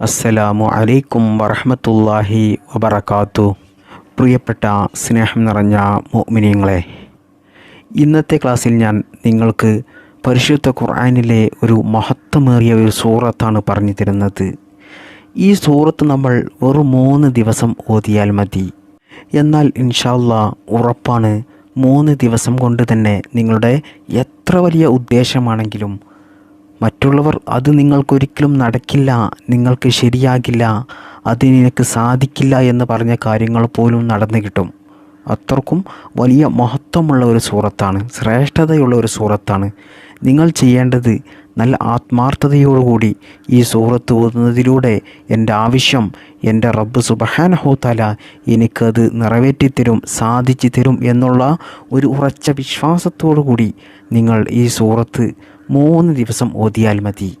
അസ്സലാമു അലൈക്കും വറഹമത്തല്ലാഹി വബറകാത്തു. പ്രിയപ്പെട്ട സ്നേഹം നിറഞ്ഞ മോമിനിയങ്ങളെ ഇന്നത്തെ ക്ലാസ്സിൽ ഞാൻ നിങ്ങൾക്ക് പരിശുദ്ധ ഖുർആനിലെ ഒരു മഹത്വമേറിയ ഒരു സൂറത്താണ് പറഞ്ഞു തരുന്നത്. ഈ സൂറത്ത് നമ്മൾ വെറും മൂന്ന് ദിവസം ഓതിയാൽ മതി. എന്നാൽ ഇൻഷാല്ല ഉറപ്പാണ് മൂന്ന് ദിവസം കൊണ്ട് തന്നെ നിങ്ങളുടെ എത്ര വലിയ ഉദ്ദേശമാണെങ്കിലും മറ്റുള്ളവർ അത് നിങ്ങൾക്കൊരിക്കലും നടക്കില്ല നിങ്ങൾക്ക് ശരിയാകില്ല അത് നിനക്ക് സാധിക്കില്ല എന്ന് പറഞ്ഞ കാര്യങ്ങൾ പോലും നടന്നു കിട്ടും. അത്രക്കും വലിയ മഹത്വമുള്ള ഒരു സൂറത്താണ് ശ്രേഷ്ഠതയുള്ള ഒരു സൂറത്താണ്. നിങ്ങൾ ചെയ്യേണ്ടത് നല്ല ആത്മാർത്ഥതയോടുകൂടി ഈ സൂറത്ത് ഓതുന്നതിലൂടെ എന്റെ ആവശ്യം എന്റെ റബ്ബ് സുബഹാനഹോത്തല എനിക്കത് നിറവേറ്റിത്തരും സാധിച്ചു തരും എന്നുള്ള ഒരു ഉറച്ച വിശ്വാസത്തോടു കൂടി നിങ്ങൾ ഈ സൂറത്ത് മൂന്ന് ദിവസം ഓതിയാൽ മതി.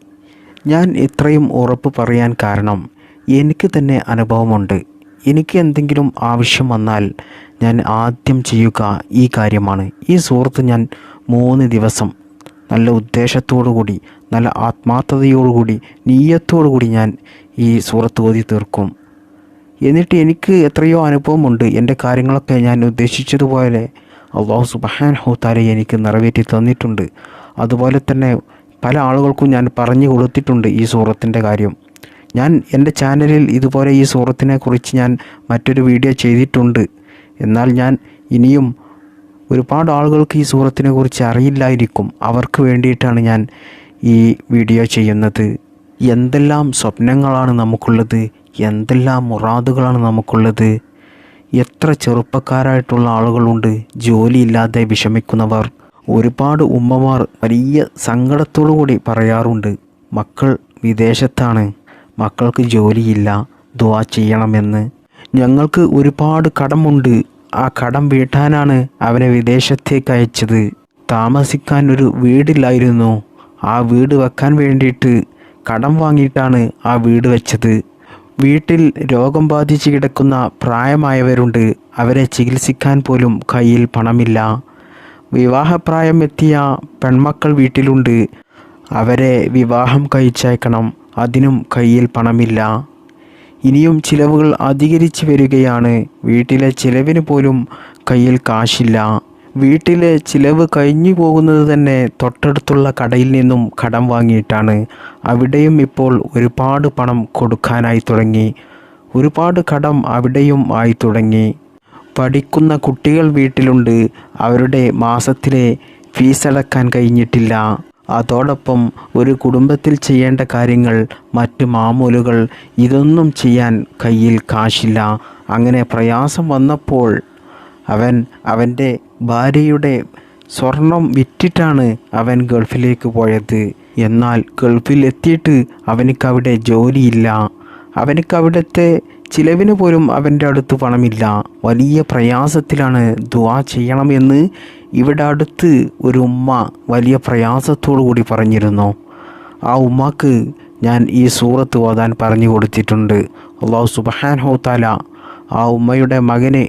ഞാൻ ഇത്രയും ഉറപ്പ് പറയാൻ കാരണം എനിക്ക് തന്നെ അനുഭവമുണ്ട്. എനിക്ക് എന്തെങ്കിലും ആവശ്യം വന്നാൽ ഞാൻ ആദ്യം ചെയ്യുക ഈ കാര്യമാണ്. ഈ സുഹൃത്ത് ഞാൻ മൂന്ന് ദിവസം നല്ല ഉദ്ദേശത്തോടു കൂടി നല്ല ആത്മാർത്ഥതയോടുകൂടി നീയത്തോടുകൂടി ഞാൻ ഈ സുഹൃത്ത് ഓതി തീർക്കും. എന്നിട്ട് എനിക്ക് എത്രയോ അനുഭവമുണ്ട്. എന്റെ കാര്യങ്ങളൊക്കെ ഞാൻ ഉദ്ദേശിച്ചതുപോലെ അള്ളാഹു സുബഹാൻ ഹൗത്താലെ എനിക്ക് നിറവേറ്റി തന്നിട്ടുണ്ട്. അതുപോലെ തന്നെ പല ആളുകൾക്കും ഞാൻ പറഞ്ഞു കൊടുത്തിട്ടുണ്ട് ഈ സൂറത്തിന്റെ കാര്യം. ഞാൻ എന്റെ ചാനലിൽ ഇതുപോലെ ഈ സൂറത്തിനെ കുറിച്ച് ഞാൻ മറ്റൊരു വീഡിയോ ചെയ്തിട്ടുണ്ട്. എന്നാൽ ഞാൻ ഇനിയും ഒരുപാട് ആളുകൾക്ക് ഈ സൂറത്തിനെ കുറിച്ച് അറിയില്ലായിരിക്കും. അവർക്ക് വേണ്ടിയിട്ടാണ് ഞാൻ ഈ വീഡിയോ ചെയ്യുന്നത്. എന്തെല്ലാം സ്വപ്നങ്ങളാണ് നമുക്കുള്ളത്? എന്തെല്ലാം മുറാദുകളാണ് നമുക്കുള്ളത്? എത്ര ചെറുപ്പക്കാരായിട്ടുള്ള ആളുകളുണ്ട്? ജോലിയില്ലാതെ വിഷമിക്കുന്നവർ. ഒരുപാട് ഉമ്മമാർ വലിയ സങ്കടത്തോടു കൂടി പറയാറുണ്ട് മക്കൾ വിദേശത്താണ് മക്കൾക്ക് ജോലിയില്ല ദുവാ ചെയ്യണമെന്ന്. ഞങ്ങൾക്ക് ഒരുപാട് കടമുണ്ട് ആ കടം വീട്ടാനാണ് അവനെ വിദേശത്തേക്ക് അയച്ചത്. താമസിക്കാൻ ഒരു വീടില്ലായിരുന്നു ആ വീട് വെക്കാൻ വേണ്ടിയിട്ട് കടം വാങ്ങിയിട്ടാണ് ആ വീട് വെച്ചത്. വീട്ടിൽ രോഗം ബാധിച്ച് കിടക്കുന്ന പ്രായമായവരുണ്ട് അവരെ ചികിത്സിക്കാൻ പോലും കയ്യിൽ പണമില്ല. വിവാഹപ്രായം എത്തിയ പെൺമക്കൾ വീട്ടിലുണ്ട്. അവരെ വിവാഹം കഴിച്ചയക്കണം. അതിനും കയ്യിൽ പണമില്ല. ഇനിയും ചിലവുകൾ അധികരിച്ചു വരികയാണ്. വീട്ടിലെ ചിലവിന് പോലും കയ്യിൽ കാശില്ല. വീട്ടിലെ ചിലവ് കഴിഞ്ഞു പോകുന്നത് തന്നെ തൊട്ടടുത്തുള്ള കടയിൽ നിന്നും കടം വാങ്ങിയിട്ടാണ്. അവിടെയും ഇപ്പോൾ ഒരുപാട് പണം കൊടുക്കാനായി തുടങ്ങി. ഒരുപാട് കടം അവിടെയും ആയി തുടങ്ങി. പഠിക്കുന്ന കുട്ടികൾ വീട്ടിലുണ്ട്. അവരുടെ മാസത്തിലെ ഫീസ് അടക്കാൻ കഴിഞ്ഞിട്ടില്ല. അതോടൊപ്പം ഒരു കുടുംബത്തിൽ ചെയ്യേണ്ട കാര്യങ്ങൾ മറ്റ് മാമൂലുകൾ ഇതൊന്നും ചെയ്യാൻ കയ്യിൽ കാശില്ല. അങ്ങനെ പ്രയാസം വന്നപ്പോൾ അവൻ അവന്റെ ഭാര്യയുടെ സ്വർണം വിറ്റിട്ടാണ് അവൻ ഗൾഫിലേക്ക് പോയത്. എന്നാൽ ഗൾഫിൽ എത്തിയിട്ട് അവനിക്കവിടെ ജോലിയില്ല. അവനിക്കവിടുത്തെ ചിലവിന് പോലും അവന്റെ അടുത്ത് പണമില്ല. വലിയ പ്രയാസത്തിലാണ് ദുവാ ചെയ്യണമെന്ന് ഇവിടെ അടുത്ത് ഒരു ഉമ്മ വലിയ പ്രയാസത്തോടു കൂടി പറഞ്ഞിരുന്നു. ആ ഉമ്മാക്ക് ഞാൻ ഈ സൂറത്ത് ഓതാൻ പറഞ്ഞു കൊടുത്തിട്ടുണ്ട്. അള്ളാഹു സുബഹാൻ ഹോത്താല ആ ഉമ്മയുടെ മകനെ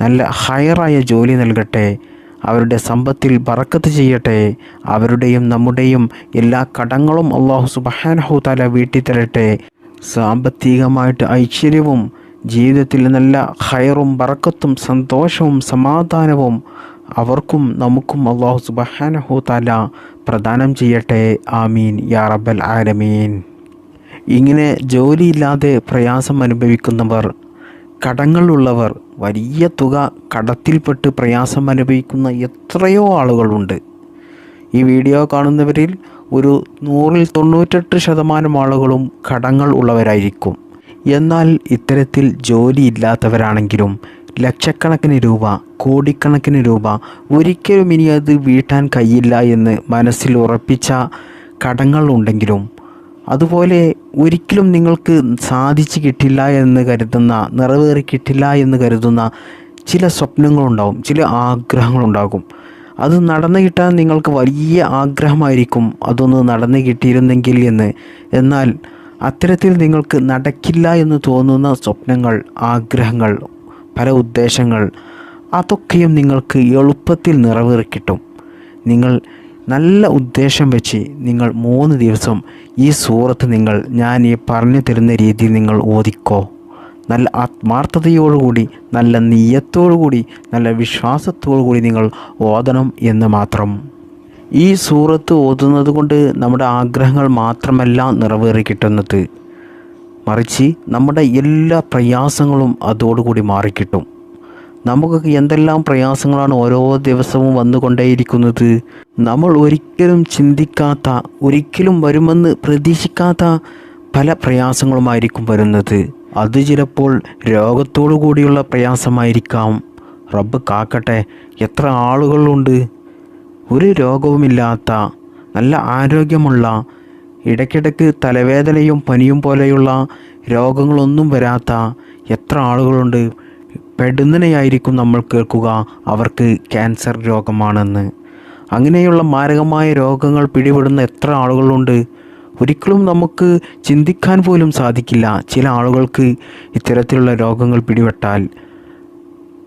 നല്ല ഹയറായ ജോലി നൽകട്ടെ. അവരുടെ സമ്പത്തിൽ പറക്കത്ത് ചെയ്യട്ടെ. അവരുടെയും നമ്മുടെയും എല്ലാ കടങ്ങളും അള്ളാഹു സുബഹാൻ ഹോത്താല വീട്ടി തരട്ടെ. സാമ്പത്തികമായിട്ട് ഐശ്വര്യവും ജീവിതത്തിൽ നല്ല ഹയറും ബറക്കത്തും സന്തോഷവും സമാധാനവും അവർക്കും നമുക്കും അള്ളാഹു സുബഹാനഹു താല പ്രദാനം ചെയ്യട്ടെ. ആമീൻ. യാ റബ്ബൽ ആലമീൻ. ഇങ്ങനെ ജോലിയില്ലാതെ പ്രയാസം അനുഭവിക്കുന്നവർ കടങ്ങളുള്ളവർ വലിയ തുക കടത്തിൽപ്പെട്ട് പ്രയാസം അനുഭവിക്കുന്ന എത്രയോ ആളുകളുണ്ട്. ഈ വീഡിയോ കാണുന്നവരിൽ ഒരു നൂറിൽ തൊണ്ണൂറ്റെട്ട് ശതമാനം ആളുകളും കടങ്ങൾ ഉള്ളവരായിരിക്കും. എന്നാൽ ഇത്തരത്തിൽ ജോലിയില്ലാത്തവരാണെങ്കിലും ലക്ഷക്കണക്കിന് രൂപ കോടിക്കണക്കിന് രൂപ ഒരിക്കലും ഇനി അത് വീട്ടാൻ കഴിയില്ല എന്ന് മനസ്സിൽ ഉറപ്പിച്ച കടങ്ങൾ ഉണ്ടെങ്കിലും അതുപോലെ ഒരിക്കലും നിങ്ങൾക്ക് സാധിച്ചു കിട്ടില്ല എന്ന് കരുതുന്ന നിറവേറി കിട്ടില്ല എന്ന് കരുതുന്ന ചില സ്വപ്നങ്ങളുണ്ടാകും ചില ആഗ്രഹങ്ങളുണ്ടാകും. അത് നടന്നു കിട്ടാൻ നിങ്ങൾക്ക് വലിയ ആഗ്രഹമായിരിക്കും. അതൊന്ന് നടന്നു കിട്ടിയിരുന്നെങ്കിൽ എന്ന്. എന്നാൽ അത്തരത്തിൽ നിങ്ങൾക്ക് നടക്കില്ല എന്ന് തോന്നുന്ന സ്വപ്നങ്ങൾ ആഗ്രഹങ്ങൾ പല ഉദ്ദേശങ്ങൾ അതൊക്കെയും നിങ്ങൾക്ക് എളുപ്പത്തിൽ നിറവേറി കിട്ടും. നിങ്ങൾ നല്ല ഉദ്ദേശം വെച്ച് നിങ്ങൾ മൂന്ന് ദിവസം ഈ സൂറത്ത് നിങ്ങൾ ഞാൻ ഈ പറഞ്ഞു തരുന്ന രീതിയിൽ നിങ്ങൾ ഓദിക്കോ നല്ല ആത്മാർത്ഥതയോടുകൂടി നല്ല നീയത്തോടുകൂടി നല്ല വിശ്വാസത്തോടുകൂടി നിങ്ങൾ ഓതണം എന്ന് മാത്രം. ഈ സൂറത്ത് ഓതുന്നത് കൊണ്ട് നമ്മുടെ ആഗ്രഹങ്ങൾ മാത്രമല്ല നിറവേറി കിട്ടുന്നത്. മറിച്ച് നമ്മുടെ എല്ലാ പ്രയാസങ്ങളും അതോടുകൂടി മാറിക്കിട്ടും. നമുക്ക് എന്തെല്ലാം പ്രയാസങ്ങളാണ് ഓരോ ദിവസവും വന്നുകൊണ്ടേയിരിക്കുന്നത്? നമ്മൾ ഒരിക്കലും ചിന്തിക്കാത്ത ഒരിക്കലും വരുമെന്ന് പ്രതീക്ഷിക്കാത്ത പല പ്രയാസങ്ങളുമായിരിക്കും വരുന്നത്. അത് ചിലപ്പോൾ രോഗത്തോടു കൂടിയുള്ള പ്രയാസമായിരിക്കാം. റബ്ബ് കാക്കട്ടെ എത്ര ആളുകളുണ്ട്? ഒരു രോഗവുമില്ലാത്ത നല്ല ആരോഗ്യമുള്ള ഇടയ്ക്കിടയ്ക്ക് തലവേദനയും പനിയും പോലെയുള്ള രോഗങ്ങളൊന്നും വരാത്ത എത്ര ആളുകളുണ്ട്? പെടുന്നനെയായിരിക്കും നമ്മൾ കേൾക്കുക അവർക്ക് ക്യാൻസർ രോഗമാണെന്ന്. അങ്ങനെയുള്ള മാരകമായ രോഗങ്ങൾ പിടിപെടുന്ന എത്ര ആളുകളുണ്ട്? ഒരിക്കലും നമുക്ക് ചിന്തിക്കാൻ പോലും സാധിക്കില്ല ചില ആളുകൾക്ക് ഇത്തരത്തിലുള്ള രോഗങ്ങൾ പിടിപെട്ടാൽ.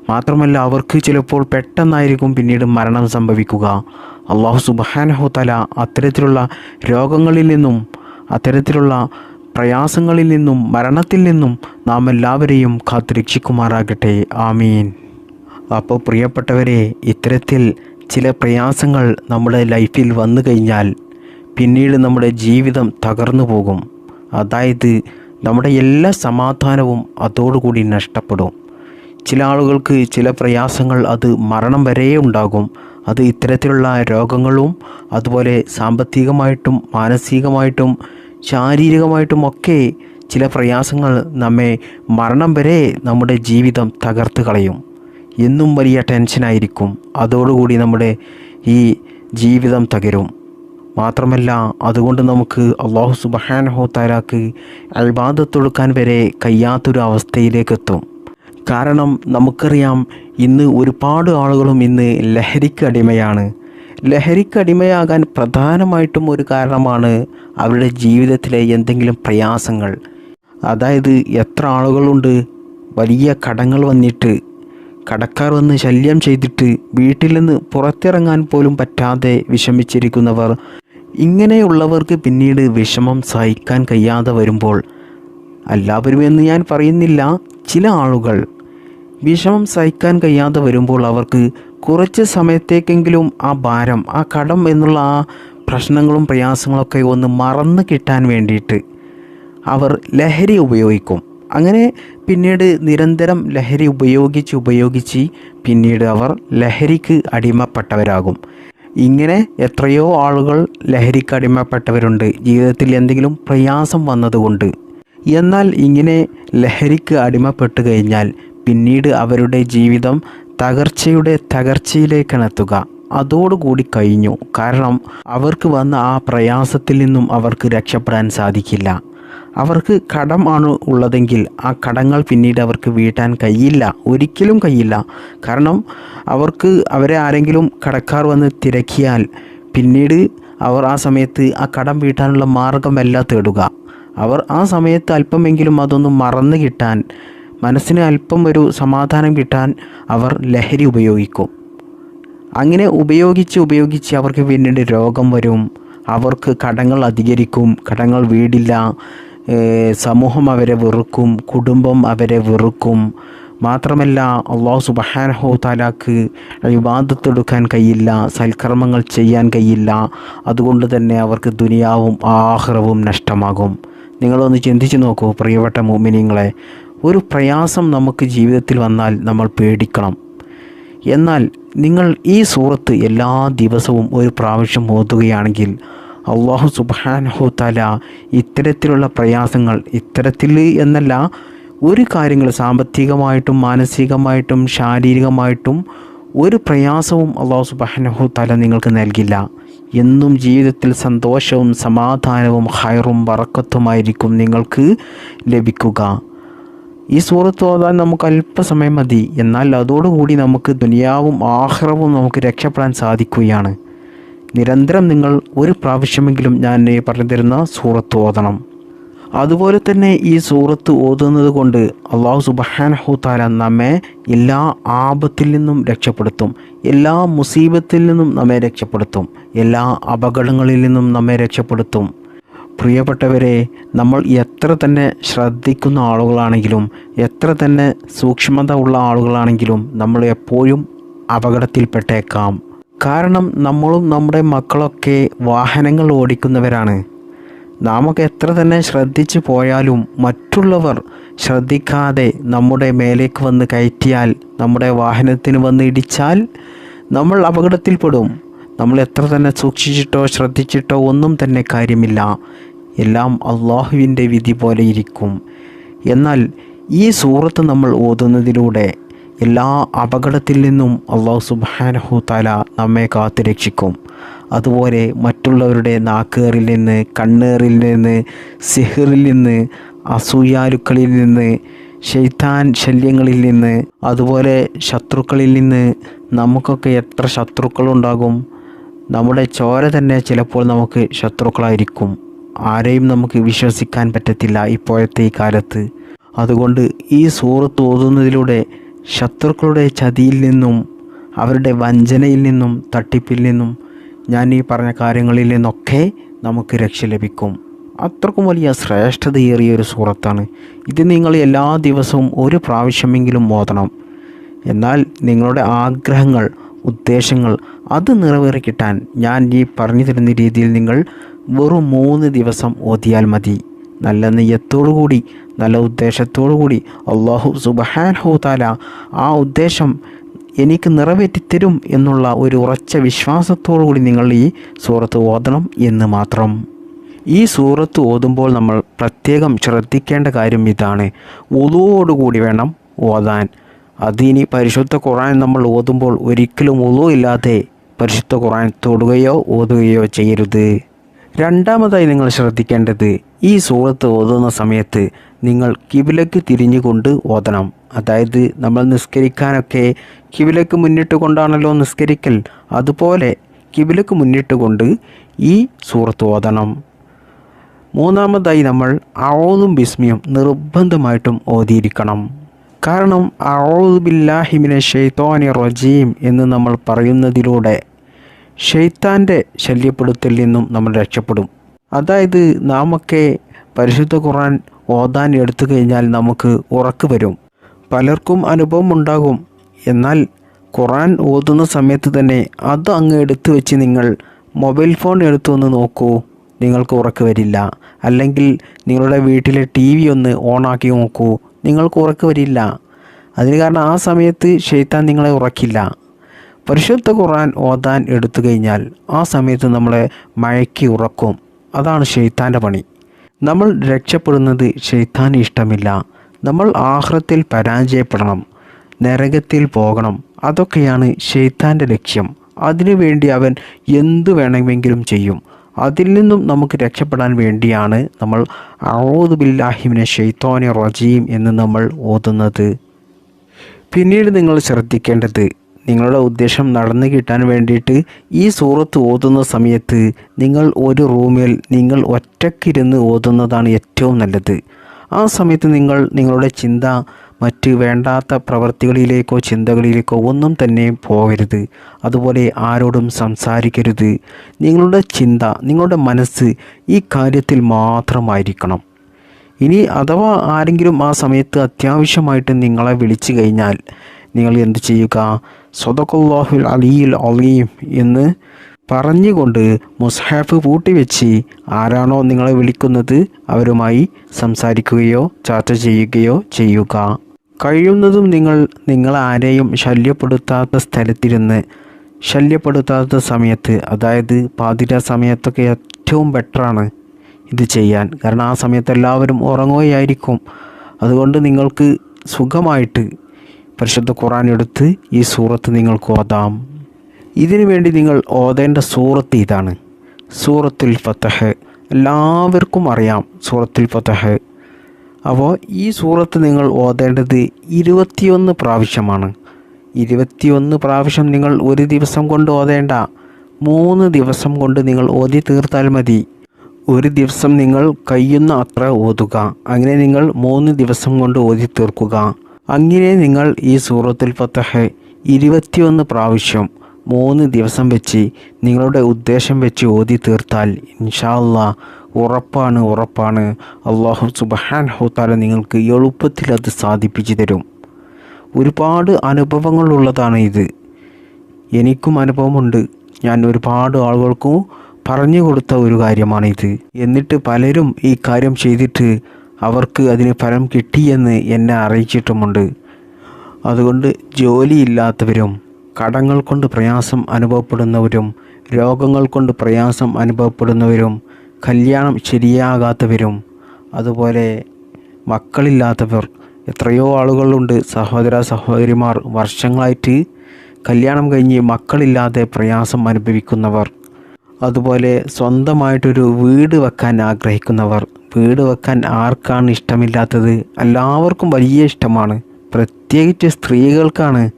മാത്രമല്ല അവർക്ക് ചിലപ്പോൾ പെട്ടെന്നായിരിക്കും പിന്നീട് മരണം സംഭവിക്കുക. അള്ളാഹു സുബാനഹുതല അത്തരത്തിലുള്ള രോഗങ്ങളിൽ നിന്നും അത്തരത്തിലുള്ള പ്രയാസങ്ങളിൽ നിന്നും മരണത്തിൽ നിന്നും നാം എല്ലാവരെയും കാത്തുരക്ഷിക്കുമാറാകട്ടെ. ആമീൻ. അപ്പോൾ പ്രിയപ്പെട്ടവരെ ഇത്തരത്തിൽ ചില പ്രയാസങ്ങൾ നമ്മുടെ ലൈഫിൽ വന്നു കഴിഞ്ഞാൽ പിന്നീട് നമ്മുടെ ജീവിതം തകർന്നു പോകും. അതായത് നമ്മുടെ എല്ലാ സമാധാനവും അതോടുകൂടി നഷ്ടപ്പെടും. ചില ആളുകൾക്ക് ചില പ്രയാസങ്ങൾ അത് മരണം വരെ ഉണ്ടാകും. അത് ഇത്തരത്തിലുള്ള രോഗങ്ങളും അതുപോലെ സാമ്പത്തികമായിട്ടും മാനസികമായിട്ടും ശാരീരികമായിട്ടും ഒക്കെ ചില പ്രയാസങ്ങൾ നമ്മെ മരണം വരെ നമ്മുടെ ജീവിതം തകർത്ത് കളയും. എന്നും വലിയ ടെൻഷനായിരിക്കും അതോടുകൂടി നമ്മുടെ ഈ ജീവിതം തകരും. മാത്രമല്ല അതുകൊണ്ട് നമുക്ക് അള്ളാഹു സുബഹാനഹോ താലാക്ക് അൽബാദത്തൊടുക്കാൻ വരെ കഴിയാത്തൊരു അവസ്ഥയിലേക്കെത്തും കാരണം നമുക്കറിയാം ഇന്ന് ഒരുപാട് ആളുകളും ഇന്ന് ലഹരിക്ക് അടിമയാണ്. ലഹരിക്ക് അടിമയാകാൻ പ്രധാനമായിട്ടും ഒരു കാരണമാണ് അവരുടെ ജീവിതത്തിലെ എന്തെങ്കിലും പ്രയാസങ്ങൾ. അതായത് എത്ര ആളുകളുണ്ട് വലിയ കടങ്ങൾ വന്നിട്ട് കടക്കാർ വന്ന് ശല്യം ചെയ്തിട്ട് വീട്ടിൽ നിന്ന് പുറത്തിറങ്ങാൻ പോലും പറ്റാതെ വിഷമിച്ചിരിക്കുന്നവർ. ഇങ്ങനെയുള്ളവർക്ക് പിന്നീട് വിഷമം സഹിക്കാൻ കഴിയാതെ വരുമ്പോൾ എല്ലാവരും എന്ന് ഞാൻ പറയുന്നില്ല ചില ആളുകൾ വിഷമം സഹിക്കാൻ കഴിയാതെ വരുമ്പോൾ അവർക്ക് കുറച്ച് സമയത്തേക്കെങ്കിലും ആ ഭാരം ആ കടം എന്നുള്ള ആ പ്രശ്നങ്ങളും പ്രയാസങ്ങളൊക്കെ ഒന്ന് മറന്നു കിട്ടാൻ വേണ്ടിയിട്ട് അവർ ലഹരി ഉപയോഗിക്കും. അങ്ങനെ പിന്നീട് നിരന്തരം ലഹരി ഉപയോഗിച്ച് ഉപയോഗിച്ച് പിന്നീട് അവർ ലഹരിക്ക് അടിമപ്പെട്ടവരാകും. ഇങ്ങനെ എത്രയോ ആളുകൾ ലഹരിക്ക് അടിമപ്പെട്ടവരുണ്ട്. ജീവിതത്തിൽ എന്തെങ്കിലും പ്രയാസം വന്നതുകൊണ്ട്. എന്നാൽ ഇങ്ങനെ ലഹരിക്ക് അടിമപ്പെട്ട് കഴിഞ്ഞാൽ പിന്നീട് അവരുടെ ജീവിതം തകർച്ചയുടെ തകർച്ചയിലേക്കാണ് എത്തുക. അതോടുകൂടി കഴിഞ്ഞു. കാരണം അവർക്ക് വന്ന ആ പ്രയാസത്തിൽ നിന്നും അവർക്ക് രക്ഷപ്പെടാൻ സാധിക്കില്ല. അവർക്ക് കടം ആണ് ഉള്ളതെങ്കിൽ ആ കടങ്ങൾ പിന്നീട് അവർക്ക് വീട്ടാൻ കഴിയില്ല ഒരിക്കലും കഴിയില്ല കാരണം അവർക്ക് അവരെ ആരെങ്കിലും കടക്കാർ വന്ന് തിരക്കിയാൽ പിന്നീട് അവർ ആ സമയത്ത് ആ കടം വീട്ടാനുള്ള മാർഗമല്ല തേടുക. അവർ ആ സമയത്ത് അല്പമെങ്കിലും അതൊന്ന് മറന്നു കിട്ടാൻ മനസ്സിന് അല്പം ഒരു സമാധാനം കിട്ടാൻ അവർ ലഹരി ഉപയോഗിക്കും. അങ്ങനെ ഉപയോഗിച്ച് ഉപയോഗിച്ച് അവർക്ക് പിന്നീട് രോഗം വരും. അവർക്ക് കടങ്ങൾ അധികരിക്കും കടങ്ങൾ വീടില്ല സമൂഹം അവരെ വെറുക്കും കുടുംബം അവരെ വെറുക്കും. മാത്രമല്ല അള്ളാഹു സുബഹാനഹു താലാക്ക് വിവാദത്തെടുക്കാൻ കഴിയില്ല സൽക്കർമ്മങ്ങൾ ചെയ്യാൻ കഴിയില്ല. അതുകൊണ്ട് തന്നെ അവർക്ക് ദുനിയാവും ആഹ്റവും നഷ്ടമാകും. നിങ്ങളൊന്ന് ചിന്തിച്ചു നോക്കൂ പ്രിയപ്പെട്ട മോമിനിങ്ങളെ ഒരു പ്രയാസം നമുക്ക് ജീവിതത്തിൽ വന്നാൽ നമ്മൾ പേടിക്കണം. എന്നാൽ നിങ്ങൾ ഈ സൂറത്ത് എല്ലാ ദിവസവും ഒരു പ്രാവശ്യം ഓതുകയാണെങ്കിൽ അള്ളാഹു സുബാനഹു തല ഇത്തരത്തിലുള്ള പ്രയാസങ്ങൾ ഇത്തരത്തിൽ എന്നല്ല ഒരു കാര്യങ്ങൾ സാമ്പത്തികമായിട്ടും മാനസികമായിട്ടും ശാരീരികമായിട്ടും ഒരു പ്രയാസവും അള്ളാഹു സുബാനഹു തല നിങ്ങൾക്ക് നൽകില്ല. എന്നും ജീവിതത്തിൽ സന്തോഷവും സമാധാനവും ഹയറും വറക്കത്തുമായിരിക്കും നിങ്ങൾക്ക് ലഭിക്കുക. ഈ സൂറത്ത് ഓതാൻ നമുക്ക് അല്പസമയം മതി. എന്നാൽ അതോടുകൂടി നമുക്ക് ദുനിയാവും ആഹ്റവും നമുക്ക് രക്ഷപ്പെടാൻ സാധിക്കുകയാണ്. നിരന്തരം നിങ്ങൾ ഒരു പ്രാവശ്യമെങ്കിലും ഞാൻ പറഞ്ഞു തരുന്ന സൂറത്ത് ഓതണം. അതുപോലെ തന്നെ ഈ സൂറത്ത് ഓതുന്നത് കൊണ്ട് അള്ളാഹു സുബഹാനഹു താല നമ്മെ എല്ലാ ആപത്തിൽ നിന്നും രക്ഷപ്പെടുത്തും. എല്ലാ മുസീബത്തിൽ നിന്നും നമ്മെ രക്ഷപ്പെടുത്തും. എല്ലാ അപകടങ്ങളിൽ നിന്നും നമ്മെ രക്ഷപ്പെടുത്തും. പ്രിയപ്പെട്ടവരെ നമ്മൾ എത്ര തന്നെ ശ്രദ്ധിക്കുന്ന ആളുകളാണെങ്കിലും എത്ര തന്നെ സൂക്ഷ്മത ഉള്ള ആളുകളാണെങ്കിലും നമ്മൾ എപ്പോഴും അപകടത്തിൽപ്പെട്ടേക്കാം. കാരണം നമ്മളും നമ്മുടെ മക്കളൊക്കെ വാഹനങ്ങൾ ഓടിക്കുന്നവരാണ്. നാമൊക്കെ എത്ര തന്നെ ശ്രദ്ധിച്ചു പോയാലും മറ്റുള്ളവർ ശ്രദ്ധിക്കാതെ നമ്മുടെ മേലേക്ക് വന്ന് കയറ്റിയാൽ നമ്മുടെ വാഹനത്തിന് വന്ന് ഇടിച്ചാൽ നമ്മൾ അപകടത്തിൽപ്പെടും. നമ്മൾ എത്ര തന്നെ സൂക്ഷിച്ചിട്ടോ ശ്രദ്ധിച്ചിട്ടോ ഒന്നും തന്നെ കാര്യമില്ല. എല്ലാം അള്ളാഹുവിന്റെ വിധി പോലെ ഇരിക്കും. എന്നാൽ ഈ സൂറത്ത് നമ്മൾ ഓതുന്നതിലൂടെ എല്ലാ അപകടത്തിൽ നിന്നും അള്ളാഹു സുബാനഹു തല നമ്മെ കാത്തു രക്ഷിക്കും. അതുപോലെ മറ്റുള്ളവരുടെ നാക്കേറിൽ നിന്ന് കണ്ണേറിൽ നിന്ന് സിഹിറിൽ നിന്ന് അസൂയാലുക്കളിൽ നിന്ന് ഷെയ്ത്താൻ ശല്യങ്ങളിൽ നിന്ന് അതുപോലെ ശത്രുക്കളിൽ നിന്ന് നമുക്കൊക്കെ എത്ര ശത്രുക്കളുണ്ടാകും. നമ്മുടെ ചോര തന്നെ ചിലപ്പോൾ നമുക്ക് ശത്രുക്കളായിരിക്കും. ആരെയും നമുക്ക് വിശ്വസിക്കാൻ പറ്റത്തില്ല ഇപ്പോഴത്തെ ഈ കാലത്ത്. അതുകൊണ്ട് ഈ സൂറത്ത് ഓതുന്നതിലൂടെ ശത്രുക്കളുടെ ചതിയിൽ നിന്നും അവരുടെ വഞ്ചനയിൽ നിന്നും തട്ടിപ്പിൽ നിന്നും ഞാൻ ഈ പറഞ്ഞ കാര്യങ്ങളിൽ നിന്നൊക്കെ നമുക്ക് രക്ഷ ലഭിക്കും. അത്രക്കും വലിയ ശ്രേഷ്ഠതയേറിയ ഒരു സൂറത്താണ്. ഇത് നിങ്ങൾ എല്ലാ ദിവസവും ഒരു പ്രാവശ്യമെങ്കിലും ഓതണം. എന്നാൽ നിങ്ങളുടെ ആഗ്രഹങ്ങൾ ഉദ്ദേശങ്ങൾ അത് നിറവേറി കിട്ടാൻ ഞാൻ ഈ പറഞ്ഞു തരുന്ന രീതിയിൽ നിങ്ങൾ വെറും മൂന്ന് ദിവസം ഓതിയാൽ മതി. നല്ല നെയ്യത്തോടുകൂടി നല്ല ഉദ്ദേശത്തോടുകൂടി അള്ളാഹു സുബഹാൻഹു താല ആ ഉദ്ദേശം എനിക്ക് നിറവേറ്റിത്തരും എന്നുള്ള ഒരു ഉറച്ച വിശ്വാസത്തോടുകൂടി നിങ്ങൾ ഈ സൂറത്ത് ഓതണം എന്ന് മാത്രം. ഈ സൂറത്ത് ഓതുമ്പോൾ നമ്മൾ പ്രത്യേകം ശ്രദ്ധിക്കേണ്ട കാര്യം ഇതാണ്. ഉളുവോടുകൂടി വേണം ഓതാൻ. അതിനി പരിശുദ്ധ ഖുറാൻ നമ്മൾ ഓതുമ്പോൾ ഒരിക്കലും ഉളു ഇല്ലാതെ പരിശുദ്ധ ഖുറാൻ തൊടുകയോ ഓതുകയോ ചെയ്യരുത്. രണ്ടാമതായി നിങ്ങൾ ശ്രദ്ധിക്കേണ്ടത് ഈ സൂറത്ത് ഓതുന്ന സമയത്ത് നിങ്ങൾ കിബിലക്ക് തിരിഞ്ഞുകൊണ്ട് ഓതണം. അതായത് നമ്മൾ നിസ്കരിക്കാനൊക്കെ കിബിലക്ക് മുന്നിട്ട് കൊണ്ടാണല്ലോ നിസ്കരിക്കൽ. അതുപോലെ കിബിലക്ക് മുന്നിട്ട് കൊണ്ട് ഈ സൂറത്ത് ഓതണം. മൂന്നാമതായി നമ്മൾ അഴോതും ബിസ്മിയും നിർബന്ധമായിട്ടും ഓതിയിരിക്കണം. കാരണം അഴോദ് ബില്ലാഹിമിനെ റജീം എന്ന് നമ്മൾ പറയുന്നതിലൂടെ ഷെയ്ത്താന്റെ ശല്യപ്പെടുത്തൽ നിന്നും നമ്മൾ രക്ഷപ്പെടും. അതായത് നാമൊക്കെ പരിശുദ്ധ ഖുറാൻ ഓതാൻ എടുത്തു കഴിഞ്ഞാൽ നമുക്ക് ഉറക്ക് വരും. പലർക്കും അനുഭവം ഉണ്ടാകും. എന്നാൽ ഖുറാൻ ഓതുന്ന സമയത്ത് തന്നെ അത് അങ്ങ് എടുത്തു വെച്ച് നിങ്ങൾ മൊബൈൽ ഫോൺ എടുത്തു ഒന്ന് നോക്കൂ നിങ്ങൾക്ക് ഉറക്ക് വരില്ല. അല്ലെങ്കിൽ നിങ്ങളുടെ വീട്ടിലെ ടി വി ഒന്ന് ഓണാക്കി നോക്കൂ നിങ്ങൾക്ക് ഉറക്ക് വരില്ല. അതിന് കാരണം ആ സമയത്ത് ഷെയ്ത്താൻ നിങ്ങളെ ഉറക്കില്ല. പരിശുദ്ധ ഖുർആൻ ഓതാൻ എടുത്തു കഴിഞ്ഞാൽ ആ സമയത്ത് നമ്മളെ മയക്കി ഉറക്കും. അതാണ് ഷെയ്ത്താന്റെ പണി. നമ്മൾ രക്ഷപ്പെടുന്നത് ഷെയ്ത്താന് ഇഷ്ടമില്ല. നമ്മൾ ആഹ്രത്തിൽ പരാജയപ്പെടണം. നരകത്തിൽ പോകണം. അതൊക്കെയാണ് ഷെയ്ത്താന്റെ ലക്ഷ്യം. അതിനുവേണ്ടി അവൻ എന്തു വേണമെങ്കിലും ചെയ്യും. അതിൽ നിന്നും നമുക്ക് രക്ഷപ്പെടാൻ വേണ്ടിയാണ് നമ്മൾ അറോദ് ബില്ലാഹിമിനെ ഷെയ്ത്തോനെ റജീം എന്ന് നമ്മൾ ഓതുന്നത്. പിന്നീട് നിങ്ങൾ ശ്രദ്ധിക്കേണ്ടത് നിങ്ങളുടെ ഉദ്ദേശം നടന്നു കിട്ടാൻ വേണ്ടിയിട്ട് ഈ സൂറത്ത് ഓതുന്ന സമയത്ത് നിങ്ങൾ ഒരു റൂമിൽ നിങ്ങൾ ഒറ്റക്കിരുന്ന് ഓതുന്നതാണ് ഏറ്റവും നല്ലത്. ആ സമയത്ത് നിങ്ങൾ നിങ്ങളുടെ ചിന്ത മറ്റ് വേണ്ടാത്ത പ്രവൃത്തികളിലേക്കോ ചിന്തകളിലേക്കോ ഒന്നും തന്നെ പോകരുത്. അതുപോലെ ആരോടും സംസാരിക്കരുത്. നിങ്ങളുടെ ചിന്ത നിങ്ങളുടെ മനസ്സ് ഈ കാര്യത്തിൽ മാത്രമായിരിക്കണം. ഇനി അഥവാ ആരെങ്കിലും ആ സമയത്ത് അത്യാവശ്യമായിട്ട് നിങ്ങളെ വിളിച്ചു കഴിഞ്ഞാൽ നിങ്ങൾ എന്ത് ചെയ്യുക? സ്വതക്കുല്ലാഹുൽ അലിയിൽ അലീം എന്ന് പറഞ്ഞുകൊണ്ട് മുസ്ഹാഫ് പൂട്ടിവെച്ച് ആരാണോ നിങ്ങളെ വിളിക്കുന്നത് അവരുമായി സംസാരിക്കുകയോ ചർച്ച ചെയ്യുകയോ ചെയ്യുക. കഴിയുന്നതും നിങ്ങൾ നിങ്ങൾ ആരെയും ശല്യപ്പെടുത്താത്ത സ്ഥലത്തിരുന്ന് ശല്യപ്പെടുത്താത്ത സമയത്ത് അതായത് പാതിര സമയത്തൊക്കെ ഏറ്റവും ബെറ്ററാണ് ഇത് ചെയ്യാൻ. കാരണം ആ സമയത്ത് എല്ലാവരും ഉറങ്ങുകയായിരിക്കും. അതുകൊണ്ട് നിങ്ങൾക്ക് സുഖമായിട്ട് പരിശുദ്ധ ഖുറാൻ എടുത്ത് ഈ സൂറത്ത് നിങ്ങൾക്ക് ഓതാം. ഇതിനു വേണ്ടി നിങ്ങൾ ഓതേണ്ട സൂറത്ത് ഇതാണ്. സൂറത്തുൽ ഫത്തഹ് എല്ലാവർക്കും അറിയാം സൂറത്തുൽ ഫത്തഹ് അപ്പോൾ ഈ സൂറത്ത് നിങ്ങൾ ഓതേണ്ടത് ഇരുപത്തിയൊന്ന് പ്രാവശ്യമാണ്. ഇരുപത്തിയൊന്ന് പ്രാവശ്യം നിങ്ങൾ ഒരു ദിവസം കൊണ്ട് ഓതേണ്ട. മൂന്ന് ദിവസം കൊണ്ട് നിങ്ങൾ ഓതി തീർത്താൽ മതി. ഒരു ദിവസം നിങ്ങൾ കഴിയുന്ന അത്ര ഓതുക. അങ്ങനെ നിങ്ങൾ മൂന്ന് ദിവസം കൊണ്ട് ഓതി തീർക്കുക. അങ്ങനെ നിങ്ങൾ ഈ സൂറത്തുൽ ഫത്തഹ് ഇരുപത്തിയൊന്ന് പ്രാവശ്യം മൂന്ന് ദിവസം വെച്ച് നിങ്ങളുടെ ഉദ്ദേശം വെച്ച് ഓതി തീർത്താൽ ഇൻഷാല്ല ഉറപ്പാണ് ഉറപ്പാണ്. അള്ളാഹു സുബഹാൻ ഹോത്താല നിങ്ങൾക്ക് എളുപ്പത്തിൽ അത് സാധിപ്പിച്ചു തരും. ഒരുപാട് അനുഭവങ്ങളുള്ളതാണ് ഇത്. എനിക്കും അനുഭവമുണ്ട്. ഞാൻ ഒരുപാട് ആളുകൾക്കും പറഞ്ഞു കൊടുത്ത ഒരു കാര്യമാണിത്. എന്നിട്ട് പലരും ഈ കാര്യം ചെയ്തിട്ട് അവർക്ക് അതിന് ഫലം കിട്ടിയെന്ന് എന്നെ അറിയിച്ചിട്ടുമുണ്ട്. അതുകൊണ്ട് ജോലിയില്ലാത്തവരും കടങ്ങൾ കൊണ്ട് പ്രയാസം അനുഭവപ്പെടുന്നവരും രോഗങ്ങൾ കൊണ്ട് പ്രയാസം അനുഭവപ്പെടുന്നവരും കല്യാണം ശരിയാകാത്തവരും അതുപോലെ മക്കളില്ലാത്തവർ എത്രയോ ആളുകളുണ്ട്. സഹോദര സഹോദരിമാർ വർഷങ്ങളായിട്ട് കല്യാണം കഴിഞ്ഞ് മക്കളില്ലാതെ പ്രയാസം അനുഭവിക്കുന്നവർ അതുപോലെ സ്വന്തമായിട്ടൊരു വീട് വെക്കാൻ ആഗ്രഹിക്കുന്നവർ. വീട് വെക്കാൻ ആർക്കാണ് ഇഷ്ടമില്ലാത്തത്? എല്ലാവർക്കും വലിയ ഇഷ്ടമാണ്. പ്രത്യേകിച്ച് സ്ത്രീകൾക്കാണ്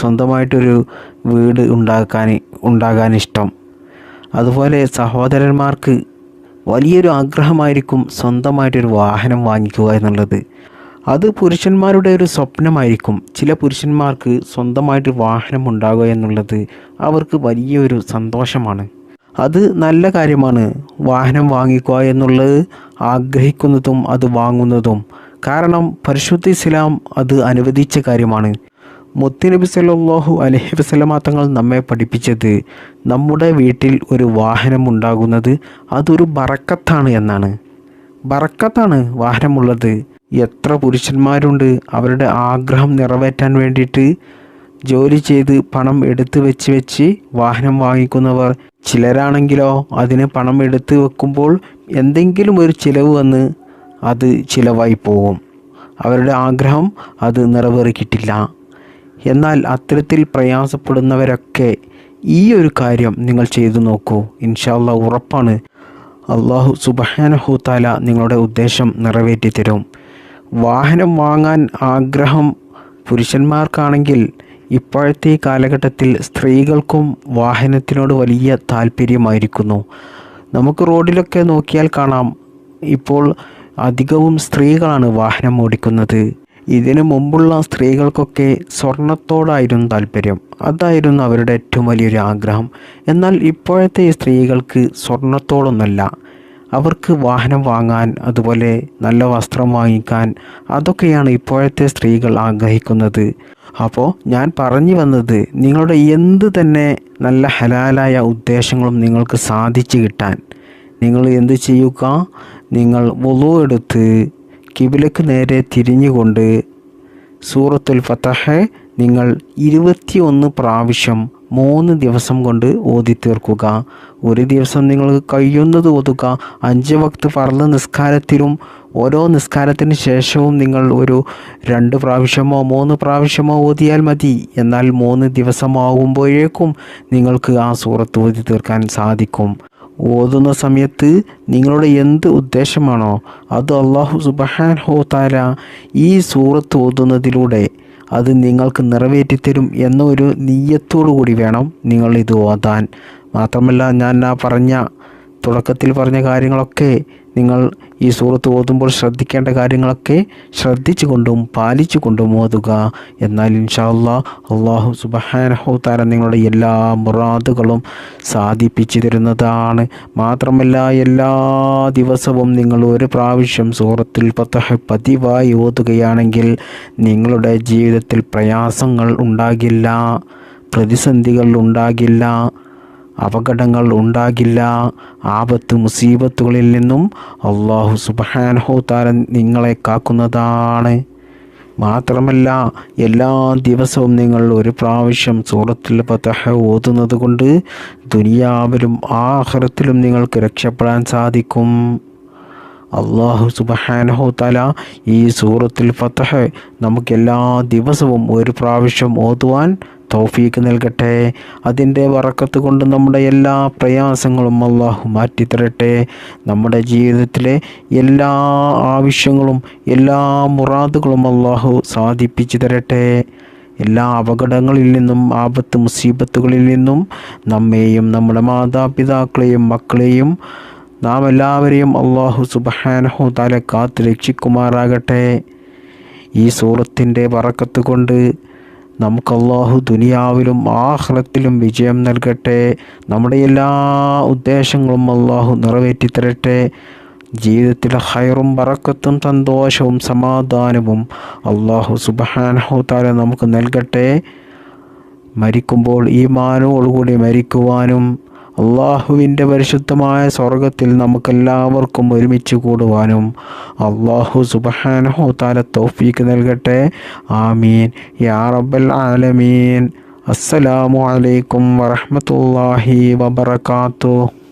സ്വന്തമായിട്ടൊരു വീട് ഉണ്ടാക്കാൻ ഉണ്ടാകാൻ ഇഷ്ടം. അതുപോലെ സഹോദരന്മാർക്ക് വലിയൊരു ആഗ്രഹമായിരിക്കും സ്വന്തമായിട്ടൊരു വാഹനം വാങ്ങിക്കുക എന്നുള്ളത്. അത് പുരുഷന്മാരുടെ ഒരു സ്വപ്നമായിരിക്കും. ചില പുരുഷന്മാർക്ക് സ്വന്തമായിട്ട് വാഹനം ഉണ്ടാകുക എന്നുള്ളത് അവർക്ക് വലിയൊരു സന്തോഷമാണ്. അത് നല്ല കാര്യമാണ്. വാഹനം വാങ്ങിക്കുക എന്നുള്ളത് ആഗ്രഹിക്കുന്നതും അത് വാങ്ങുന്നതും. കാരണം പരിശുദ്ധ ഇസ്ലാം അത് അനുവദിച്ച കാര്യമാണ്. മുത്തുനബി സല്ലല്ലാഹു അലൈഹി വസല്ലമ തങ്ങൾ നമ്മെ പഠിപ്പിച്ചത് നമ്മുടെ വീട്ടിൽ ഒരു വാഹനം ഉണ്ടാകുന്നത് അതൊരു ബറക്കത്താണ് എന്നാണ്. ബറക്കത്താണ് വാഹനമുള്ളത്. എത്ര പുരുഷന്മാരുണ്ട് അവരുടെ ആഗ്രഹം നിറവേറ്റാൻ വേണ്ടിയിട്ട് ജോലി ചെയ്ത് പണം എടുത്തു വെച്ച് വെച്ച് വാഹനം വാങ്ങിക്കുന്നവർ ചിലരാണെങ്കിലോ അതിന് പണം എടുത്ത് വെക്കുമ്പോൾ എന്തെങ്കിലും ഒരു ചിലവ് വന്ന് അത് ചിലവായി പോകും. അവരുടെ ആഗ്രഹം അത് നിറവേറിക്കിട്ടില്ല. എന്നാൽ അത്തരത്തിൽ പ്രയാസപ്പെടുന്നവരൊക്കെ ഈ ഒരു കാര്യം നിങ്ങൾ ചെയ്തു നോക്കൂ. ഇൻഷാല്ല ഉറപ്പാണ്. അള്ളാഹു സുബഹാനഹുത്താല നിങ്ങളുടെ ഉദ്ദേശം നിറവേറ്റി തരും വാഹനം വാങ്ങാൻ ആഗ്രഹം പുരുഷന്മാർക്കാണെങ്കിൽ ഇപ്പോഴത്തെ കാലഘട്ടത്തിൽ സ്ത്രീകൾക്കും വാഹനത്തിനോട് വലിയ താല്പര്യമായിരിക്കുന്നു. നമുക്ക് റോഡിലൊക്കെ നോക്കിയാൽ കാണാം. ഇപ്പോൾ അധികവും സ്ത്രീകളാണ് വാഹനം ഓടിക്കുന്നത്. ഇതിനു മുമ്പുള്ള സ്ത്രീകൾക്കൊക്കെ സ്വർണത്തോടായിരുന്നു താല്പര്യം. അതായിരുന്നു അവരുടെ ഏറ്റവും വലിയൊരു ആഗ്രഹം. എന്നാൽ ഇപ്പോഴത്തെ സ്ത്രീകൾക്ക് സ്വർണത്തോടൊന്നല്ല. അവർക്ക് വാഹനം വാങ്ങാൻ അതുപോലെ നല്ല വസ്ത്രം വാങ്ങിക്കാൻ അതൊക്കെയാണ് ഇപ്പോഴത്തെ സ്ത്രീകൾ ആഗ്രഹിക്കുന്നത്. അപ്പോൾ ഞാൻ പറഞ്ഞു വന്നത് നിങ്ങളുടെ എന്ത് തന്നെ നല്ല ഹലാലായ ഉദ്ദേശങ്ങളും നിങ്ങൾക്ക് സാധിച്ചു കിട്ടാൻ. നിങ്ങൾ എന്ത് ചെയ്യുക? നിങ്ങൾ വലു എടുത്ത് കിബിലക്ക് നേരെ തിരിഞ്ഞുകൊണ്ട് സൂറത്തുൽ ഫത്തഹ് നിങ്ങൾ ഇരുപത്തിയൊന്ന് പ്രാവശ്യം മൂന്ന് ദിവസം കൊണ്ട് ഓതി തീർക്കുക. ഒരു ദിവസം നിങ്ങൾ കഴിയുന്നത് ഓതുക. അഞ്ച് വക്ത് ഫർൾ നിസ്കാരത്തിലും ഓരോ നിസ്കാരത്തിന് ശേഷവും നിങ്ങൾ ഒരു രണ്ട് പ്രാവശ്യമോ മൂന്ന് പ്രാവശ്യമോ ഓതിയാൽ മതി. എന്നാൽ മൂന്ന് ദിവസമാകുമ്പോഴേക്കും നിങ്ങൾക്ക് ആ സൂറത്ത് ഓതി തീർക്കാൻ സാധിക്കും. ഓതുന്ന സമയത്ത് നിങ്ങളുടെ എന്ത് ഉദ്ദേശമാണോ അത് അള്ളാഹു സുബഹാൻ ഹോ താര ഈ സൂറത്ത് ഓതുന്നതിലൂടെ അത് നിങ്ങൾക്ക് നിറവേറ്റിത്തരും എന്ന ഒരു നീയത്തോടു കൂടി വേണം നിങ്ങൾ ഇത് ഓതാൻ. മാത്രമല്ല ഞാൻ ആ പറഞ്ഞ തുടക്കത്തിൽ പറഞ്ഞ കാര്യങ്ങളൊക്കെ നിങ്ങൾ ഈ സൂറത്ത് ഓതുമ്പോൾ ശ്രദ്ധിക്കേണ്ട കാര്യങ്ങളൊക്കെ ശ്രദ്ധിച്ചുകൊണ്ടും പാലിച്ചുകൊണ്ടും ഓതുക. എന്നാൽ ഇൻഷാ അല്ലാ അള്ളാഹു സുബഹാനഹുത്താര നിങ്ങളുടെ എല്ലാ മുറാദുകളും സാധിപ്പിച്ചു തരുന്നതാണ്. മാത്രമല്ല എല്ലാ ദിവസവും നിങ്ങൾ ഒരു പ്രാവശ്യം സൂറത്തിൽ പത്തഹ പതിവായി ഓതുകയാണെങ്കിൽ നിങ്ങളുടെ ജീവിതത്തിൽ പ്രയാസങ്ങൾ ഉണ്ടാകില്ല പ്രതിസന്ധികൾ ഉണ്ടാകില്ല അപകടങ്ങൾ ഉണ്ടാകില്ല. ആപത്ത് മുസീബത്തുകളിൽ നിന്നും അള്ളാഹു സുബാനഹു താരൻ നിങ്ങളെ കാക്കുന്നതാണ്. മാത്രമല്ല എല്ലാ ദിവസവും നിങ്ങൾ ഒരു പ്രാവശ്യം സൂറത്തിൽ പതഹ ഓതുന്നത് കൊണ്ട് ദുനിയാവിലും ആഹ്റത്തിലും നിങ്ങൾക്ക് രക്ഷപ്പെടാൻ സാധിക്കും. അള്ളാഹു സുബഹാനഹു തല ഈ സൂറത്തിൽ ഫത്തഹ് നമുക്ക് എല്ലാ ദിവസവും ഒരു പ്രാവശ്യം ഓതുവാൻ തൗഫീക്ക് നൽകട്ടെ. അതിന്റെ വറക്കത്ത് കൊണ്ട് നമ്മുടെ എല്ലാ പ്രയാസങ്ങളും അള്ളാഹു മാറ്റിത്തരട്ടെ. നമ്മുടെ ജീവിതത്തിലെ എല്ലാ ആവശ്യങ്ങളും എല്ലാ മുറാദുകളും അള്ളാഹു സാധിപ്പിച്ചു തരട്ടെ. എല്ലാ അപകടങ്ങളിൽ നിന്നും ആപത്ത് മുസീബത്തുകളിൽ നിന്നും നമ്മെയും നമ്മുടെ മാതാപിതാക്കളെയും മക്കളെയും നാം എല്ലാവരെയും അള്ളാഹു സുബഹാനഹു താല കാത്ത് രക്ഷിക്കുമാറാകട്ടെ. ഈ സൂറത്തിന്റെ വറക്കത്ത് കൊണ്ട് നമുക്ക് അള്ളാഹു ദുനിയാവിലും ആഹ്ലത്തിലും വിജയം നൽകട്ടെ. നമ്മുടെ എല്ലാ ഉദ്ദേശങ്ങളും അള്ളാഹു നിറവേറ്റി തരട്ടെ. ജീവിതത്തിൽ ഹൈറും ബറക്കത്തും സന്തോഷവും സമാധാനവും അള്ളാഹു സുബഹാനഹു താല നമുക്ക് നൽകട്ടെ. മരിക്കുമ്പോൾ ഈ മാനോടുകൂടി മരിക്കുവാനും അള്ളാഹുവിന്റെ പരിശുദ്ധമായ സ്വർഗത്തിൽ നമുക്കെല്ലാവർക്കും ഒരുമിച്ച് കൂടുവാനും അള്ളാഹു സുബഹാനഹു താല തൗഫീക്ക് നൽകട്ടെ. ആമീൻ. യാ റബ്ബൽ ആലമീൻ. അസ്സലാമു അലൈക്കും വറഹ്മത്തുള്ളാഹി വബറകാതുഹു.